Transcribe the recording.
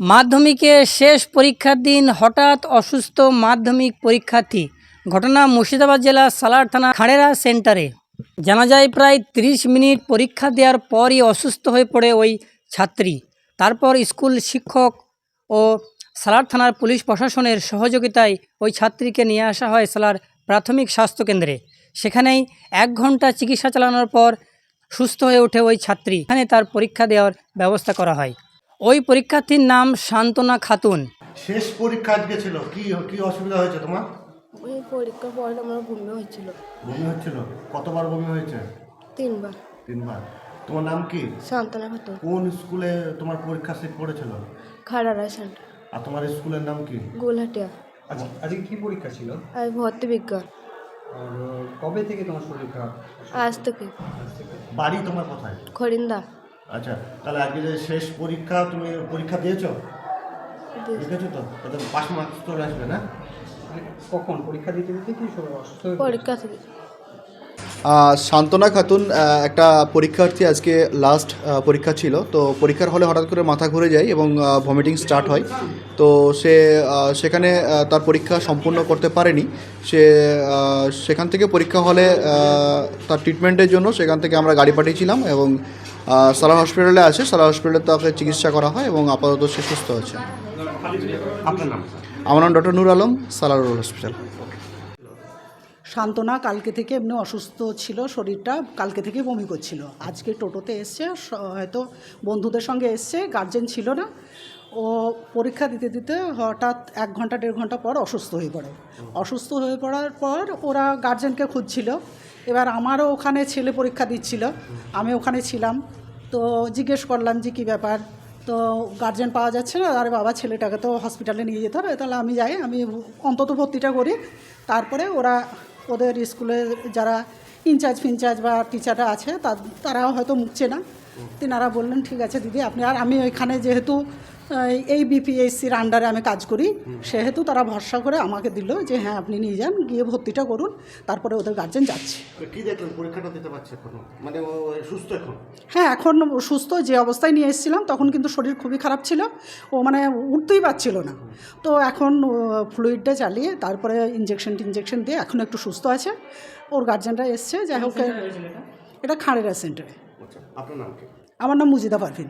মাধ্যমিকে শেষ পরীক্ষার দিন হঠাৎ অসুস্থ মাধ্যমিক পরীক্ষার্থী। ঘটনা মুর্শিদাবাদ জেলার সালার থানা খাড়েরা সেন্টারে। জানা যায় প্রায় 30 মিনিট পরীক্ষা দেওয়ার পরই অসুস্থ হয়ে পড়ে ওই ছাত্রী। তারপর স্কুল শিক্ষক ও সালার থানার পুলিশ প্রশাসনের সহযোগিতায় ওই ছাত্রীকে নিয়ে আসা হয় সালার প্রাথমিক স্বাস্থ্যকেন্দ্রে সেখানেই এক ঘণ্টা চিকিৎসা চালানোর পর সুস্থ হয়ে ওঠে ওই ছাত্রী। এখানে তার পরীক্ষা দেওয়ার ব্যবস্থা করা হয়। ওই পরীক্ষার্থীর নাম শান্তনা খাতুন। শেষ পরীক্ষা আজকে ছিল। কি কি অসুবিধা হয়েছে তোমার? ওই পরীক্ষার পরে আমার বমি হয়েছিল। বমি হচ্ছিল? কতবার বমি হয়েছে? তিনবার। তিনবার। তোমার নাম কি? সান্ত্বনা খাতুন। কোন স্কুলে তোমার পরীক্ষা সেট পড়েছিল? খাড়ারা সেন্টার। আর তোমার স্কুলের নাম কি? গোলহাটিয়া। আচ্ছা আজকে কি পরীক্ষা ছিল? আর ভর্তি বিজ্ঞান। আর কবে থেকে তোমার শরীর খারাপ আজ থেকে। বাড়ি তোমার কোথায়? খরিন্দা। আচ্ছা তাহলে আজকে যে শেষ পরীক্ষা তুমি পরীক্ষা দিয়েছ? লিখেছো তো? তাহলে পাস মার্কস চলে আসবে না? মানে কখন? পরীক্ষা দিতে দিতে কি অসুস্থ পরীক্ষা থেকে শান্তনা খাতুন একটা পরীক্ষার্থী আজকে লাস্ট পরীক্ষা ছিল। তো পরীক্ষার হলে হঠাৎ করে মাথা ঘুরে যায় এবং ভমিটিং স্টার্ট হয়। তো সে সেখানে তার পরীক্ষা সম্পূর্ণ করতে পারেনি। সে সেখান থেকে পরীক্ষা হলে তার ট্রিটমেন্টের জন্য সেখান থেকে আমরা গাড়ি পাঠিয়েছিলাম এবং সালার হসপিটালে আছে সালার হসপিটালে তাকে চিকিৎসা করা হয় এবং আপাতত সে সুস্থ আছে। আপনার নাম? আমার নাম ডক্টর নূর আলম সালার হসপিটাল। সান্ত্বনা কালকে থেকে এমনি অসুস্থ ছিল শরীরটা কালকে থেকে বমি করছিল। আজকে টোটোতে এসছে হয়তো বন্ধুদের সঙ্গে এসছে গার্জেন ছিল না। ও পরীক্ষা দিতে দিতে হঠাৎ এক ঘণ্টা দেড় ঘণ্টা পর অসুস্থ হয়ে পড়ে। অসুস্থ হয়ে পড়ার পর ওরা গার্জেনকে খুঁজছিল। এবার আমারও ওখানে ছেলে পরীক্ষা দিচ্ছিল। আমি ওখানে ছিলাম। তো জিজ্ঞেস করলাম যে কী ব্যাপার? তো গার্জেন পাওয়া যাচ্ছে না। আরে বাবা, ছেলেটাকে তো হসপিটালে নিয়ে যেতে হবে। তাহলে আমি যাই, আমি অন্তত ভর্তিটা করি। তারপরে ওরা, ওদের স্কুলে যারা ইনচার্জ ফিনচার্জ বা টিচাররা আছে তারাও হয়তো মুখছে না। তিনারা বললেন, ঠিক আছে দিদি, আপনি, আর আমি ওইখানে যেহেতু এই বিপিএসসির আন্ডারে আমি কাজ করি। সেহেতু তারা ভরসা করে আমাকে দিল যে হ্যাঁ আপনি নিয়ে যান গিয়ে ভর্তিটা করুন তারপরে ওদের গার্জেন যাচ্ছে। কি দেখলেন? পরীক্ষাটা দিতে পারছে এখন? মানে সুস্থ এখন? হ্যাঁ এখন সুস্থ যে অবস্থায় নিয়ে এসেছিলাম তখন কিন্তু শরীর খুবই খারাপ ছিল। ও মানে উঠতেই পারছিল না। তো এখন ফ্লুইডটা চালিয়ে তারপরে ইঞ্জেকশন টিনজেকশন দিয়ে এখন একটু সুস্থ আছে। ওর গার্জেনরা এসছে যাই হোক এটা? খাঁড়েরা সেন্টারে। আচ্ছা নাম কি? আমার নাম মুজিদা পারভিন।